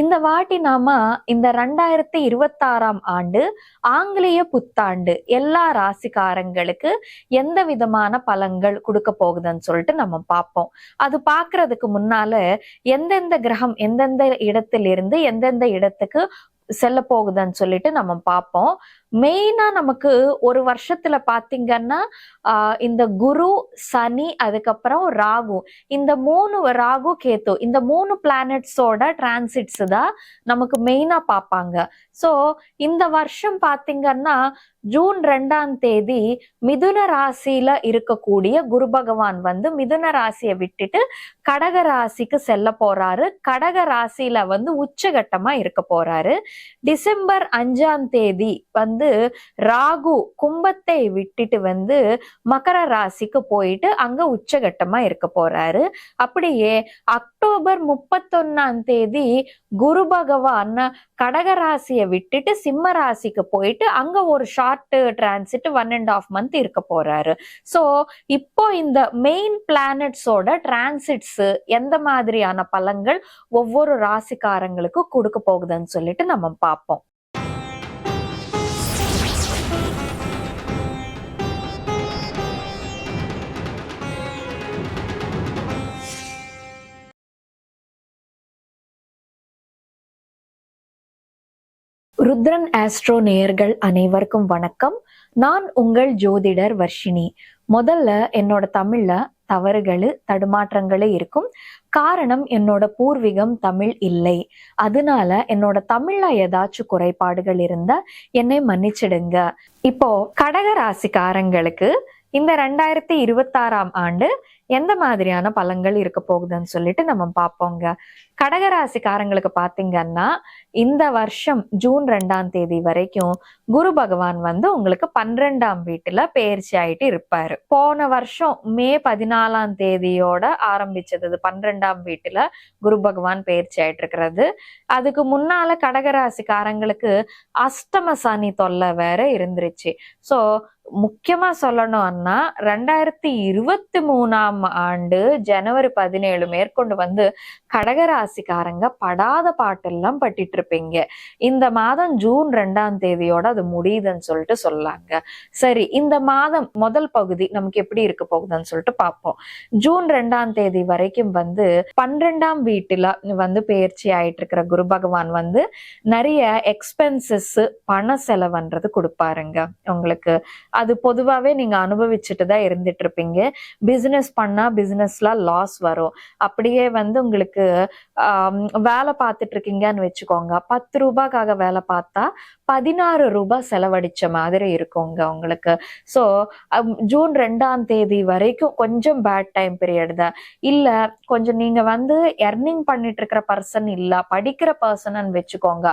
இந்த வாட்டி நாம இந்த ரெண்டாயிரத்தி இருபத்தாறாம் ஆண்டு ஆங்கிலேய புத்தாண்டு எல்லா ராசிக்காரங்களுக்கு எந்த விதமான பலன்கள் கொடுக்க போகுதுன்னு சொல்லிட்டு நம்ம பார்ப்போம். அது பாக்குறதுக்கு முன்னால எந்தெந்த கிரகம் எந்தெந்த இடத்திலிருந்து எந்தெந்த இடத்துக்கு செல்ல போகுதுன்னு சொல்லிட்டு நம்ம பார்ப்போம். மெயினா நமக்கு ஒரு வருஷத்துல பாத்தீங்கன்னா ஆஹ் இந்த குரு சனி அதுக்கப்புறம் ராகு. இந்த மூணு ராகு கேத்து. இந்த மூணு பிளானட்ஸோட டிரான்சிட்ஸ் தான் நமக்கு மெயினா பார்ப்பாங்க ஸோ இந்த வருஷம் பாத்தீங்கன்னா ஜூன் ரெண்டாம் தேதி மிதுன ராசியில இருக்கக்கூடிய குரு பகவான் வந்து மிதுன ராசியை விட்டுட்டு கடக ராசிக்கு செல்ல போறாரு. கடக ராசியில வந்து உச்சகட்டமா இருக்க போறாரு. டிசம்பர் அஞ்சாம் தேதி வந்து ராகு கும்பத்தை விட்டுட்டு வந்து மகர ராசிக்கு போயிட்டு அங்க உச்சகட்டமா இருக்க போறாரு. அப்படியே அக்டோபர் முப்பத்தொன்னாம் தேதி குரு பகவான் கடக ராசியை விட்டுட்டு சிம்ம ராசிக்கு போயிட்டு அங்க ஒரு short transit one and half month இருக்க போறாரு. ஸோ இப்போ இந்த மெயின் பிளானட்ஸோட டிரான்சிட்ஸ் எந்த மாதிரியான பலன்கள் ஒவ்வொரு ராசிக்காரங்களுக்கு கொடுக்க போகுதுன்னு சொல்லிட்டு நம்ம பார்ப்போம். ருத்ரன் ஆஸ்ட்ரோ நேயர்கள் அனைவருக்கும் வணக்கம். நான் உங்கள் ஜோதிடர் வர்ஷினி. முதல்ல என்னோட தமிழ்ல தவறுகள் தடுமாற்றங்களே இருக்கும். காரணம் என்னோட பூர்வீகம் தமிழ் இல்லை. அதனால என்னோட தமிழ்ல ஏதாச்சும் குறைபாடுகள் இருந்தா என்னை மன்னிச்சிடுங்க. இப்போ கடகராசிக்காரங்களுக்கு இந்த ரெண்டாயிரத்தி இருபத்தாறாம் ஆண்டு எந்த மாதிரியான பலன்கள் இருக்க போகுதுன்னு சொல்லிட்டு நம்ம பார்ப்போங்க. கடகராசிக்காரங்களுக்கு பாத்தீங்கன்னா இந்த வருஷம் ஜூன் ரெண்டாம் தேதி வரைக்கும் குரு பகவான் வந்து உங்களுக்கு பன்னிரெண்டாம் வீட்டுல பயிற்சி ஆயிட்டு இருப்பாரு. போன வருஷம் மே பதினாலாம் தேதியோட ஆரம்பிச்சது பன்னிரெண்டாம் வீட்டுல குரு பகவான் பயிற்சி ஆயிட்டு இருக்கிறது. அதுக்கு முன்னால கடகராசிக்காரங்களுக்கு அஷ்டம சனி தொல்லை வேற இருந்துருச்சு. சோ முக்கியமா சொல்லணும்னா ரெண்டாயிரத்தி இருபத்தி மூணாம் ஆண்டு ஜனவரி பதினேழு மேற்கொண்டு வந்து கடகராசிக்காரங்க படாத பாட்டெல்லாம் பட்டிட்டு இருப்பீங்க இந்த மாதம் ஜூன் ரெண்டாம் தேதியோட அது முடியுதுன்னு சொல்லிட்டு சொல்லாங்க. சரி இந்த மாதம் முதல் பகுதி நமக்கு எப்படி இருக்க போகுதுன்னு சொல்லிட்டு பார்ப்போம். ஜூன் ரெண்டாம் தேதி வரைக்கும் வந்து பன்னிரெண்டாம் வீட்டுல வந்து பயிற்சி ஆயிட்டு இருக்கிற குரு பகவான் வந்து நிறைய எக்ஸ்பென்சஸ் பண செலவுன்றது கொடுப்பாருங்க. உங்களுக்கு அது பொதுவாகவே நீங்கள் அனுபவிச்சுட்டு தான் இருந்துட்டு இருப்பீங்க பிஸ்னஸ் பண்ணால் பிஸ்னஸ்ல லாஸ் வரும். அப்படியே வந்து உங்களுக்கு வேலை பார்த்துட்டு இருக்கீங்கன்னு வச்சுக்கோங்க. பத்து ரூபாய்க்காக வேலை பார்த்தா பதினாறு ரூபாய் செலவழிச்ச மாதிரி இருக்குங்க உங்களுக்கு. ஸோ ஜூன் ரெண்டாம் தேதி வரைக்கும் கொஞ்சம் பேட் டைம் பீரியட் தான். இல்லை கொஞ்சம் நீங்கள் வந்து எர்னிங் பண்ணிட்டு இருக்கிற பர்சன் இல்லை படிக்கிற பர்சன் வச்சுக்கோங்க.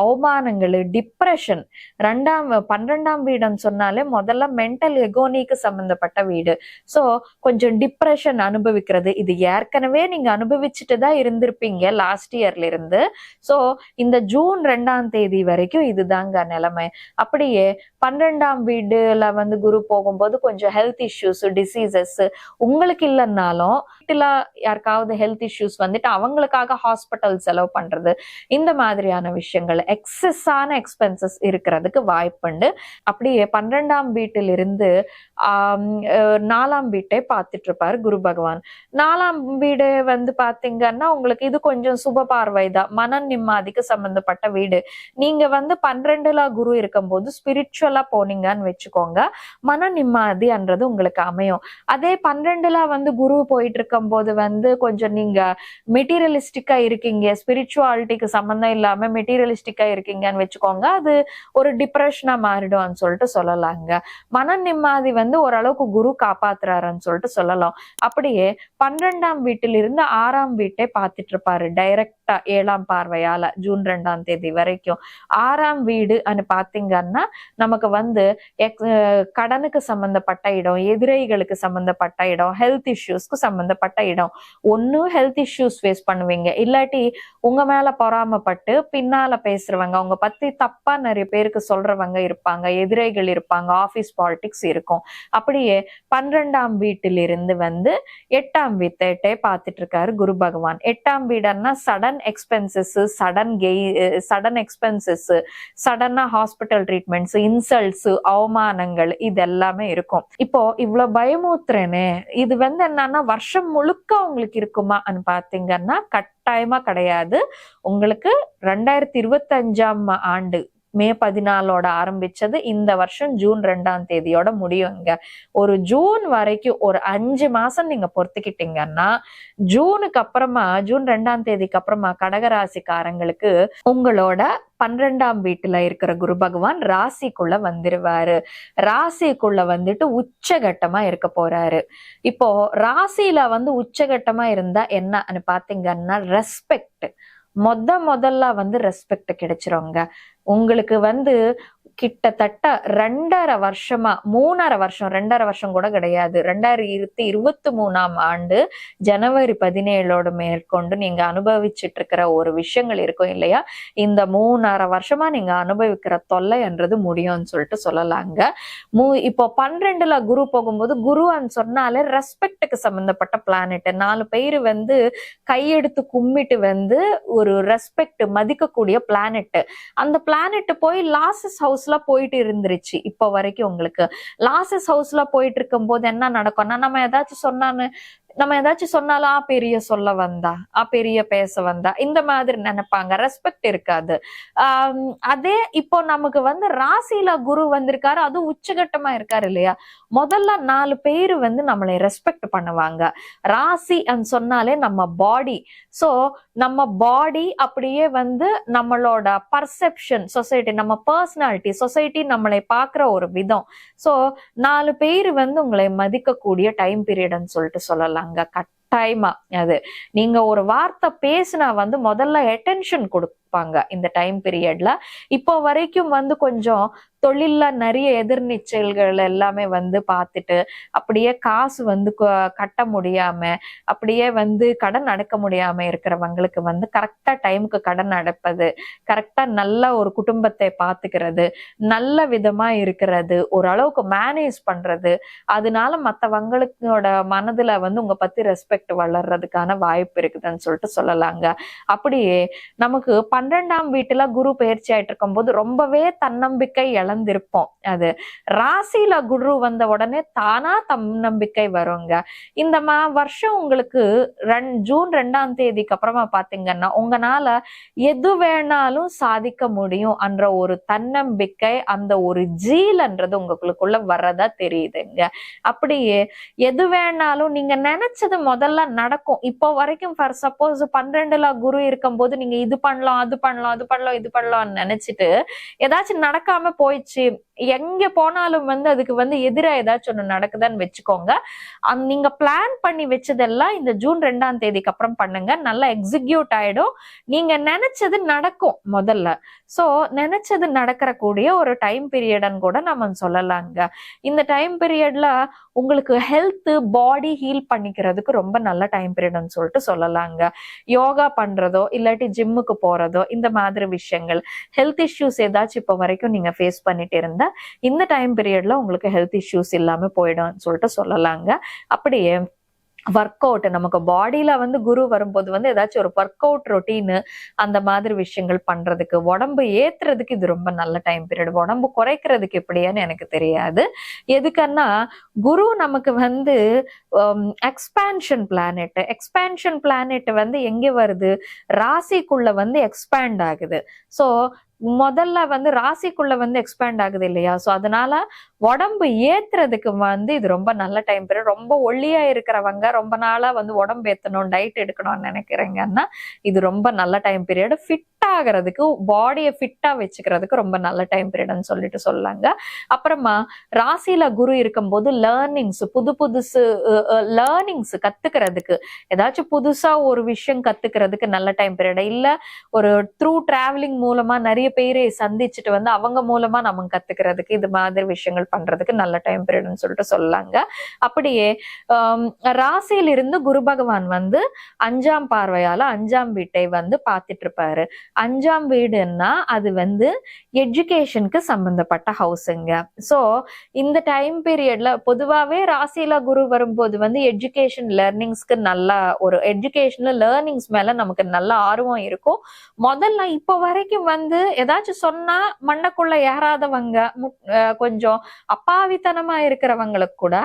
அவமானங்கள் டிப்ரெஷன் ரெண்டாம் பன்னிரெண்டாம் வீடுன்னு சொன்னாலே அதெல்லாம் மென்டல் எகோனிக்கு சம்பந்தப்பட்ட வீடு. ஸோ கொஞ்சம் டிப்ரெஷன் அனுபவிக்கிறது. இது ஏற்கனவே நீங்க அனுபவிச்சுட்டு தான் இருந்திருப்பீங்க லாஸ்ட் இயர்ல இருந்து ஸோ இந்த ஜூன் ரெண்டாம் தேதி வரைக்கும் இதுதாங்க நிலைமை. அப்படியே பன்னிரெண்டாம் வீடுல வந்து குரு போகும்போது கொஞ்சம் ஹெல்த் இஷ்யூஸ் டிசீசஸ் உங்களுக்கு இல்லைன்னாலும் வீட்டுல யாருக்காவது ஹெல்த் இஷ்யூஸ் வந்துட்டு அவங்களுக்காக ஹாஸ்பிட்டல் செலவு பண்றது இந்த மாதிரியான விஷயங்கள் எக்ஸஸான எக்ஸ்பென்சஸ் இருக்கிறதுக்கு வாய்ப்புண்டு அப்படியே பன்னிரெண்டாம் வீட்டிலிருந்து இருந்து நாலாம் வீட்டை பார்த்துட்டு இருப்பார் குரு பகவான். நாலாம் வீடு வந்து பாத்தீங்கன்னா உங்களுக்கு இது கொஞ்சம் சுப பார்வை தான் மன நிம்மதிக்கு சம்பந்தப்பட்ட வீடு. நீங்க வந்து பன்னிரெண்டுல குரு இருக்கும்போது ஸ்பிரிச்சுவலா போனீங்கன்னு வச்சுக்கோங்க. மன நிம்மதின்றது உங்களுக்கு அமையும். அதே பன்னிரெண்டுல வந்து குரு போயிட்டு இருக்கும்போது வந்து கொஞ்சம் நீங்க மெட்டீரியலிஸ்டிக்கா இருக்கீங்க. ஸ்பிரிச்சுவாலிட்டிக்கு சம்மந்தம் இல்லாம மெட்டீரியலிஸ்டிக்கா இருக்கீங்கன்னு வச்சுக்கோங்க. அது ஒரு டிப்ரெஷனா மாறிடும்னு சொல்லிட்டு சொல்லலாங்க. மன நிம்மதி வந்து ஓரளவுக்கு குரு காப்பாத்துறாருன்னு சொல்லிட்டு சொல்லலாம். அப்படியே பன்னிரெண்டாம் வீட்டிலிருந்து ஆறாம் வீட்டை பார்த்துட்டு இருப்பாரு. டைரக்ட் ஏழாம் பார்வையால ஜூன் ரெண்டாம் தேதி வரைக்கும். ஆறாம் வீடு பாத்தீங்கன்னா நமக்கு வந்து கடனுக்கு சம்பந்தப்பட்ட இடம் எதிரிகளுக்கு சம்பந்தப்பட்ட இடம் ஹெல்த் இஷ்யூஸ்க்கு சம்பந்தப்பட்ட இடம். ஒண்ணு ஹெல்த் இஷ்யூஸ் ஃபேஸ் பண்ணுவீங்க. இல்லாட்டி உங்க மேல பொறாமப்பட்டு பின்னால பேசுறவங்க அவங்க பத்தி தப்பா நிறைய பேருக்கு சொல்றவங்க இருப்பாங்க எதிரிகள் இருப்பாங்க ஆபீஸ் பாலிடிக்ஸ் இருக்கும். அப்படியே பன்னிரெண்டாம் வீட்டிலிருந்து வந்து எட்டாம் வீட்டை பார்த்துட்டு இருக்காரு குரு பகவான். எட்டாம் வீடுன்னா sudden sudden expenses sudden Ghai sudden expenses சடனா ஹாஸ்பிட்டல் ட்ரீட்மெண்ட்ஸ் இன்சல்ட்ஸ் அவமானங்கள் இது எல்லாமே இருக்கும். இப்போ இவ்வளவு பயமுத்துறேனே இது வந்து என்னன்னா வருஷம் முழுக்க உங்களுக்கு இருக்குமான்னு பாத்தீங்கன்னா கட்டாயமா கிடையாது. உங்களுக்கு ரெண்டாயிரத்தி இருபத்தி அஞ்சாம் ஆண்டு மே பதினாலோட ஆரம்பிச்சது இந்த வருஷம் ஜூன் ரெண்டாம் தேதியோட முடியுங்க ஒரு ஜூன் வரைக்கும் ஒரு அஞ்சு மாசம் நீங்க பொறுத்துக்கிட்டீங்கன்னா ஜூனுக்கு அப்புறமா ஜூன் ரெண்டாம் தேதிக்கு அப்புறமா கடகராசிக்காரங்களுக்கு உங்களோட பன்னிரெண்டாம் வீட்டுல இருக்கிற குரு பகவான் ராசிக்குள்ள வந்துருவாரு. ராசிக்குள்ள வந்துட்டு உச்சகட்டமா இருக்க போறாரு. இப்போ ராசியில வந்து உச்சகட்டமா இருந்தா என்னன்னு பாத்தீங்கன்னா ரெஸ்பெக்ட் மொத முதல்ல வந்து ரெஸ்பெக்ட் கிடைச்சிருங்க. உங்களுக்கு வந்து கிட்டத்தட்ட ரெண்டரை வருஷமா மூணரை வருஷம் ரெண்டரை வருஷம் கூட கிடையாது. ரெண்டாயிரத்தி இருபத்தி மூணாம் ஆண்டு ஜனவரி பதினேழோட மேற்கொண்டு நீங்க அனுபவிச்சுட்டு இருக்கிற ஒரு விஷயங்கள் இருக்கும் இல்லையா? இந்த மூணரை வருஷமா நீங்க அனுபவிக்கிற தொல்லை என்றது முடியும்னு சொல்லிட்டு சொல்லலாங்க. மூ இப்போ பன்னிரெண்டுல குரு போகும்போது குருன்னு சொன்னாலே ரெஸ்பெக்டுக்கு சம்பந்தப்பட்ட பிளானட் நாலு பேர் வந்து கையெடுத்து கும்மிட்டு வந்து ஒரு ரெஸ்பெக்ட் மதிக்கக்கூடிய பிளானட் அந்த பிளானட் போய் லாசஸ் ஹவுஸ்ல போயிட்டு இருந்துருச்சு இப்போ வரைக்கும் உங்களுக்கு. லாசஸ் ஹவுஸ்ல போயிட்டு இருக்கும் போது என்ன நடக்கும்னா நம்ம ஏதாச்சும் சொன்னான்னு நம்ம ஏதாச்சும் சொன்னாலும் ஆ பெரிய சொல்ல வந்தா ஆ பெரிய பேச வந்தா இந்த மாதிரி நினைப்பாங்க. ரெஸ்பெக்ட் இருக்காது. ஆஹ் அதே இப்போ நமக்கு வந்து ராசியில குரு வந்திருக்காரு. அதுவும் உச்சகட்டமா இருக்காரு இல்லையா? முதல்ல நாலு பேர் வந்து நம்மளை ரெஸ்பெக்ட் பண்ணுவாங்க. ராசி சொன்னாலே நம்ம பாடி சோ நம்ம பாடி அப்படியே வந்து நம்மளோட பர்செப்ஷன் சொசைட்டி நம்ம பர்சனாலிட்டி சொசைட்டி நம்மளை பார்க்குற ஒரு விதம். ஸோ நாலு பேர் வந்து உங்களை மதிக்கக்கூடிய டைம் பீரியட்னு சொல்லிட்டு சொல்லலாம். கட்டாயமா. அது நீங்க ஒரு வார்த்தை பேசினா வந்து முதல்ல அட்டென்ஷன் இருப்பாங்க இந்த டைம் பீரியட்ல இப்போ வரைக்கும் வந்து கொஞ்சம் தொழில்ல நிறைய எதிர்நீச்சல்கள் எல்லாமே வந்து பார்த்துட்டு அப்படியே காசு வந்து கட்ட முடியாம அப்படியே வந்து கடன் அடைக்க முடியாம இருக்கிறவங்களுக்கு வந்து கரெக்டா டைமுக்கு கடன் அடைப்பது கரெக்டா நல்ல ஒரு குடும்பத்தை பார்த்துக்கிறது நல்ல விதமா இருக்கிறது ஓரளவுக்கு மேனேஜ் பண்றது அதனால மற்றவங்களுக்கோட மனதுல வந்து உங்க பத்தி ரெஸ்பெக்ட் வளர்றதுக்கான வாய்ப்பு இருக்குதுன்னு சொல்லிட்டு சொல்லலாங்க. அப்படியே நமக்கு பன்னிரெண்டாம் வீட்டுல குரு பயிற்சி ஆயிட்டு இருக்கும்போது ரொம்பவே தன்னம்பிக்கை இழந்திருப்போம். அது ராசியில குரு வந்த உடனே தானா தன்னம்பிக்கை வருங்க. இந்த மா வருஷம் உங்களுக்கு ரெண் ஜூன் ரெண்டாம் தேதிக்கு அப்புறமா பாத்தீங்கன்னா உங்களால எது வேணாலும் சாதிக்க முடியும் என்ற ஒரு தன்னம்பிக்கை அந்த ஒரு ஜீல்ன்றது உங்களுக்குள்ள வர்றதா தெரியுதுங்க. அப்படியே எது வேணாலும் நீங்க நினைச்சது முதல்ல நடக்கும். இப்போ வரைக்கும் ஃபார் சப்போஸ் பன்னிரெண்டுல குரு இருக்கும்போது நீங்க இது பண்ணலாம் அது பண்ணலாம் அது பண்ணலாம் இது பண்ணலாம்னு நினைச்சிட்டு ஏதாச்சும் நடக்காம போயிடுச்சு. எங்க போனாலும் வந்து அதுக்கு வந்து எதிரா ஏதாச்சும் ஒண்ணு நடக்குதான்னு வச்சுக்கோங்க. நீங்க பிளான் பண்ணி வச்சதெல்லாம் இந்த ஜூன் ரெண்டாம் தேதிக்கு அப்புறம் பண்ணுங்க. நல்லா எக்ஸிக்யூட் ஆயிடும். நீங்க நினைச்சது நடக்கும் முதல்ல. சோ நினைச்சது நடக்கிற கூடிய ஒரு டைம் பீரியட்னு கூட நம்ம சொல்லலாங்க. இந்த டைம் பீரியட்ல உங்களுக்கு ஹெல்த் பாடி ஹீல் பண்ணிக்கிறதுக்கு ரொம்ப நல்ல டைம் பீரியட்னு சொல்லிட்டு சொல்லலாங்க. யோகா பண்றதோ இல்லாட்டி ஜிம்முக்கு போறதோ இந்த மாதிரி விஷயங்கள். ஹெல்த் இஷ்யூஸ் ஏதாச்சும் இப்போ வரைக்கும் நீங்க ஃபேஸ் பண்ணிட்டு இருந்தா இந்த டைம் பீரியட்ல உங்களுக்கு ஹெல்த் இஷ்யூஸ் இல்லாம போயிடும்னு சொல்லிட்டு சொல்லலாங்க. அப்படியே ஒர்க் அவுட் நமக்கு பாடியில வந்து குரு வரும்போது வந்து ஏதாச்சும் ஒரு ஒர்க் அவுட் ரொட்டீனு அந்த மாதிரி விஷயங்கள் பண்றதுக்கு உடம்பு ஏத்துறதுக்கு இது ரொம்ப நல்ல டைம் பீரியட் உடம்பு குறைக்கிறதுக்கு எப்படியான்னு எனக்கு தெரியாது. எதுக்குன்னா குரு நமக்கு வந்து எக்ஸ்பேன்ஷன் பிளானெட் எக்ஸ்பேன்ஷன் பிளானெட் வந்து எங்க வருது? ராசிக்குள்ள வந்து எக்ஸ்பேண்ட் ஆகுது. ஸோ முதல்ல வந்து ராசிக்குள்ள வந்து எக்ஸ்பேண்ட் ஆகுது இல்லையா? ஸோ அதனால உடம்பு ஏத்துறதுக்கு வந்து இது ரொம்ப நல்ல டைம் பீரியட் ரொம்ப ஒல்லியா இருக்கிறவங்க ரொம்ப நாளா வந்து உடம்பு ஏத்தணும் டயட் எடுக்கணும்னு நினைக்கிறீங்கன்னா இது ரொம்ப நல்ல டைம் பீரியட் ஃபிட் ஆகிறதுக்கு பாடியை ஃபிட்டா வச்சுக்கிறதுக்கு ரொம்ப நல்ல டைம் பீரியட்னு சொல்லிட்டு சொல்லாங்க. அப்புறமா ராசியில குரு இருக்கும்போது லேர்னிங்ஸ் புது புதுசு லேர்னிங்ஸ் கத்துக்கிறதுக்கு ஏதாச்சும் புதுசா ஒரு விஷயம் கத்துக்கிறதுக்கு நல்ல டைம் பீரியட் இல்ல ஒரு த்ரூ டிராவலிங் மூலமா நிறைய பேரை சந்திச்சுட்டு வந்து அவங்க மூலமா நம்ம கத்துக்கிறதுக்கு இது மாதிரி விஷயங்கள் பண்றதுக்கு நல்ல டைம் பீரியட்னு சொல்லிட்டு சொல்லாங்க. அப்படியே ராசியிலிருந்து குரு பகவான் வந்து அஞ்சாம் பார்வையால அஞ்சாம் வீட்டை வந்து பார்த்துட்டு இருப்பாரு. அஞ்சாம் வீடுன்னா அது வந்து எஜுகேஷனுக்கு சம்பந்தப்பட்ட ஹவுஸுங்க ஸோ இந்த டைம் பீரியட்ல பொதுவாகவே ராசியில குரு வரும்போது வந்து எஜுகேஷன் லேர்னிங்ஸ்க்கு நல்ல ஒரு எஜுகேஷனில் லேர்னிங்ஸ் மேல நமக்கு நல்ல ஆர்வம் இருக்கும். முதல்ல இப்போ வரைக்கும் வந்து ஏதாச்சும் சொன்னா மண்டைக்குள்ள ஏறாதவங்க கொஞ்சம் அப்பாவித்தனமா இருக்கிறவங்களுக்கு கூட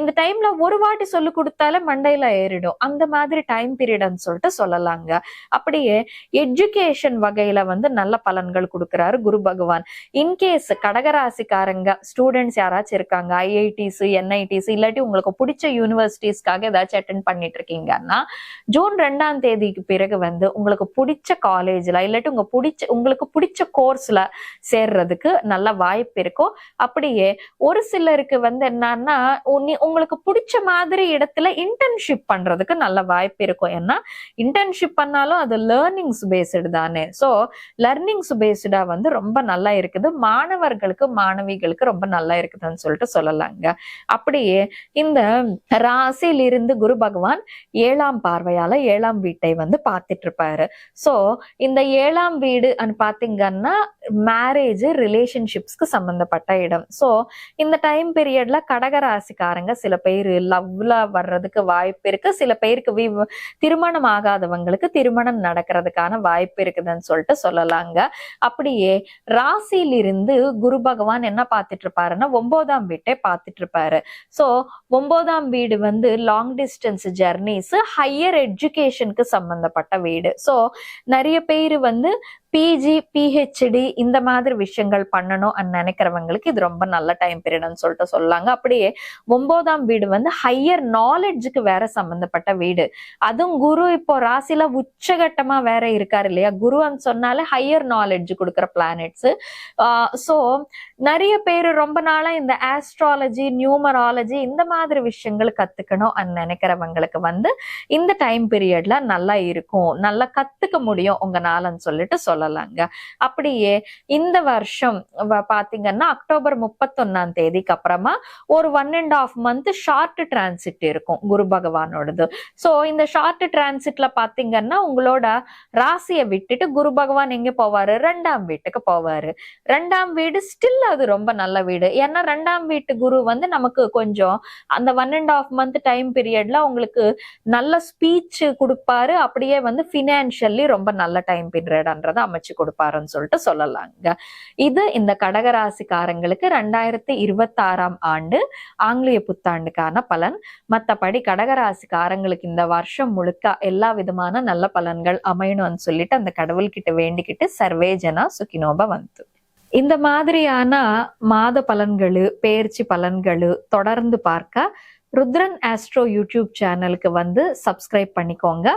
இந்த டைம்ல ஒரு வாட்டி சொல்லி கொடுத்தாலே மண்டையில ஏறிடும். அந்த மாதிரி டைம் பீரியட்னு சொல்லிட்டு சொல்லலாங்க. அப்படியே எஜுகேஷன் வகையில வந்து நல்ல பலன்கள் கொடுக்குறாரு குரு பகவான். இன்கேஸ் கடகராசிக்காரங்க ஸ்டூடெண்ட்ஸ் யாராச்சும் இருக்காங்க ஐஐடிஸ் என்ஐடிஸ் இல்லாட்டி உங்களுக்கு பிடிச்ச யூனிவர்சிட்டிஸ்க்காக ஏதாச்சும் அட்டென்ட் பண்ணிட்டு இருக்கீங்கன்னா ஜூன் ரெண்டாம் தேதிக்கு பிறகு வந்து உங்களுக்கு பிடிச்ச காலேஜ்ல இல்லாட்டி உங்க பிடிச்ச உங்களுக்கு பிடிச்ச கோர்ஸ்ல சேர்றதுக்கு நல்ல வாய்ப்பு இருக்கும். அப்படியே ஒரு சிலருக்கு வந்து என்னன்னா உங்களுக்கு பிடிச்ச மாதிரி இடத்துல இன்டர்ன்ஷிப் பண்றதுக்கு நல்ல வாய்ப்பு இருக்கும். ஏன்னா இன்டர்ன்ஷிப் பண்ணாலும் அது லேர்னிங்ஸ் பேஸ்டு தானே. ஸோ லர்னிங்ஸ் பேஸ்டா வந்து ரொம்ப நல்லா இருக்குது. மாணவர்களுக்கு மாணவிகளுக்கு ரொம்ப நல்லா இருக்குதுன்னு சொல்லிட்டு சொல்லலாங்க. அப்படியே இந்த ராசியிலிருந்து குரு பகவான் ஏழாம் பார்வையால ஏழாம் வீட்டை வந்து பார்த்துட்டு இருப்பாரு ஸோ இந்த ஏழாம் வீடு பாத்தீங்கன்னா மேரேஜ் ரிலேஷன்ஷிப்ஸ்க்கு சம்பந்தப்பட்ட இடம். ஸோ இந்த டைம் பீரியட்ல கடகராசிக்காரங்க சில பேர் லவ்ல வர்றதுக்கு வாய்ப்பு இருக்கு. சில பேருக்கு வி- திருமணம் ஆகாதவங்களுக்கு திருமணம் நடக்கிறதுக்கான வாய்ப்பு இருக்குதுன்னு சொல்லிட்டு சொல்லலாங்க. அப்படியே ராசியிலிருந்து குரு பகவான் என்ன பார்த்துட்டு இருப்பாருன்னா ஒன்பதாம் வீட்டை பார்த்துட்டு இருப்பாரு ஸோ ஒன்பதாம் வீடு வந்து லாங் டிஸ்டன்ஸ் ஜெர்னிஸ் ஹையர் எஜுகேஷனுக்கு சம்பந்தப்பட்ட வீடு. ஸோ நிறைய பேர் வந்து பிஜி பிஹெச்டி இந்த மாதிரி விஷயங்கள் பண்ணணும் நினைக்கிறவங்களுக்கு இது ரொம்ப நல்ல டைம் பீரியட்னு சொல்லிட்டு சொல்லாங்க. அப்படியே ஒன்பதாம் வீடு வந்து ஹையர் நாலேஜுக்கு வேற சம்பந்தப்பட்ட வீடு. அதுவும் குரு இப்போ ராசில உச்சகட்டமா வேற இருக்காரு இல்லையா? குருன்னு சொன்னாலே ஹையர் நாலெட்ஜ் கொடுக்குற பிளானட்ஸ் ஸோ நிறைய பேர் ரொம்ப நாளா இந்த ஆஸ்ட்ராலஜி நியூமராலஜி இந்த மாதிரி விஷயங்கள் கத்துக்கணும் நினைக்கிறவங்களுக்கு வந்து இந்த டைம் பீரியட்ல நல்லா இருக்கும். நல்லா கத்துக்க முடியும் உங்களாலன்னு சொல்லிட்டு சொல்லலாங்க. அப்படியே இந்த வருஷம் பாத்தீங்கன்னா அக்டோபர் முப்பத்தொன்னாம் தேதிக்கு அப்புறமா ஒரு one and half month short transit இருக்கும் குரு பகவானோடது. ஸோ இந்த ஷார்ட் டிரான்சிட்ல பாத்தீங்கன்னா உங்களோட ராசியை விட்டுட்டு குரு பகவான் எங்க போவாரு? ரெண்டாம் வீட்டுக்கு போவாரு. ரெண்டாம் வீடு ஸ்டில் அது ரொம்ப நல்ல வீடு. ஏன்னா ரெண்டாம் வீட்டு குரு வந்து நமக்கு கொஞ்சம் அந்த one and half month time பீரியட்ல உங்களுக்கு நல்ல ஸ்பீச் கொடுப்பாரு. அப்படியே வந்து ஃபினான்ஷியலி ரொம்ப நல்ல டைம் பீரியட்ன்றதை அமைச்சு கொடுப்பாருன்னு சொல்லிட்டு சொல்லலாங்க. இது இந்த கடகராசிக்காரங்களுக்கு ரெண்டாயிரத்தி இருபத்தாறாம் ஆண்டு ஆங்கிலேய புத்தாண்டுக்கான பலன். மற்றபடி கடகராசிக்காரங்களுக்கு இந்த வருஷம் முழுக்க எல்லா விதமான நல்ல பலன்கள் அமையணும்னு சொல்லிட்டு அந்த கடவுள்கிட்ட வேண்டிக்கிட்டு சர்வேஜனா சுகினோப வந்து. இந்த மாதிரியான மாத பலன்களு பேர்ச்சி பலன்களு தொடர்ந்து பார்க்க ருத்ரன் ஆஸ்ட்ரோ யூடியூப் சேனலுக்கு வந்து சப்ஸ்கிரைப் பண்ணிக்கோங்க.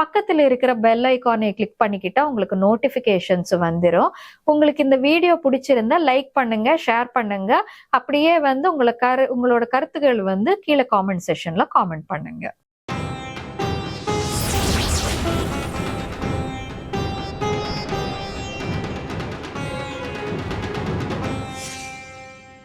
பக்கத்தில் இருக்கிற பெல் ஐக்கானை கிளிக் பண்ணிக்கிட்டா உங்களுக்கு நோட்டிஃபிகேஷன்ஸ் வந்துடும் உங்களுக்கு இந்த வீடியோ பிடிச்சிருந்தா லைக் பண்ணுங்க ஷேர் பண்ணுங்க. அப்படியே வந்து உங்களை கரு உங்களோட கருத்துக்கள் வந்து கீழே காமெண்ட் செஷன்ல காமெண்ட் பண்ணுங்க.